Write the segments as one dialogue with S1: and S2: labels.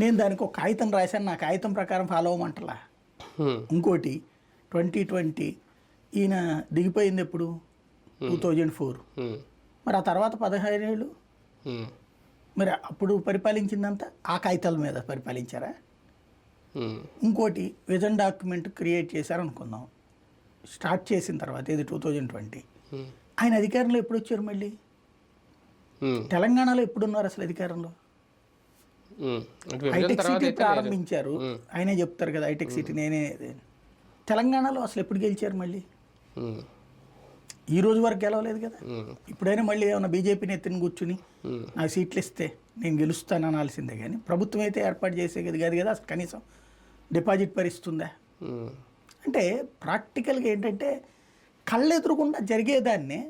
S1: నేను దానికి ఒక కాగితం రాశాను. నా కాగితం ప్రకారం ఫాలో అవ్వమంటలా. ఇంకోటి ట్వంటీ ట్వంటీ ఈయన దిగిపోయింది ఎప్పుడు? Two thousand four. మరి ఆ తర్వాత పదహైదు ఏళ్ళు
S2: ఉమ్,
S1: మరి అప్పుడు పరిపాలించిందంతా ఆ కాగితాల మీద పరిపాలించారా? ఇంకోటి విజన్ డాక్యుమెంట్ క్రియేట్ చేశారనుకుందాం. స్టార్ట్ చేసిన తర్వాత ఇది టూ థౌజండ్ ట్వంటీ. ఆయన అధికారంలో ఎప్పుడు వచ్చారు మళ్ళీ? తెలంగాణలో ఎప్పుడున్నారు అసలు అధికారంలో? Hitech city. ప్రారంభించారు. ఆయనే చెప్తారు కదా హైటెక్ సిటీ నేనే. తెలంగాణలో అసలు ఎప్పుడు గెలిచారు మళ్ళీ? ఈ రోజు వరకు గెలవలేదు కదా. ఇప్పుడైనా మళ్ళీ ఏమైనా బీజేపీని ఎత్తుని కూర్చుని నాకు సీట్లు ఇస్తే నేను గెలుస్తాను అనాల్సిందే కానీ ప్రభుత్వం అయితే ఏర్పాటు చేసేది కాదు కదా అసలు కనీసం డిపాజిట్ పరిస్తుందా? అంటే ప్రాక్టికల్గా ఏంటంటే కళ్ళెదురుగుండా జరిగేదాన్ని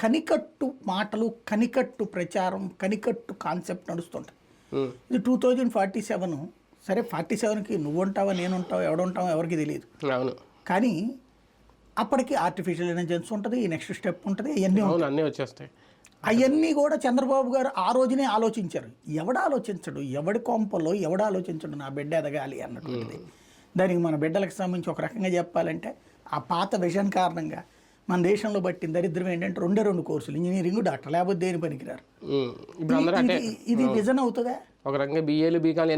S1: కనికట్టు మాటలు కనికట్టు ప్రచారం కనికట్టు కాన్సెప్ట్ నడుస్తుంటాయి. ఇది టూ థౌజండ్ ఫార్టీ సెవెన్ సరే ఫార్టీ సెవెన్కి నువ్వు ఉంటావా నేను ఉంటావా ఎవడుంటావో ఎవరికి తెలియదు.
S2: అవును.
S1: కానీ అప్పటికి ఆర్టిఫిషియల్ ఇంటెలిజెన్స్ ఉంటుంది నెక్స్ట్ స్టెప్ ఉంటుంది ఇవన్నీ
S2: అన్నీ వచ్చేస్తాయి.
S1: అవన్నీ కూడా చంద్రబాబు గారు ఆ రోజునే ఆలోచించారు. ఎవడ ఆలోచించడు ఎవడి కొంపలో ఎవడ ఆలోచించడు నా బిడ్డ ఎదగాలి అన్నటువంటిది. దానికి మన బిడ్డలకు సంబంధించి ఒక రకంగా చెప్పాలంటే ఆ పాత విజన్ కారణంగా మన దేశంలో పట్టిన దరిద్రం ఏంటంటే రెండే రెండు కోర్సులు ఇంజనీరింగ్ డాక్టర్ లేకపోతే దేని పనికిరారు? ఇది విజన్ అవుతుందా?
S2: ఒక రకంగా బిఏలు బీకాలు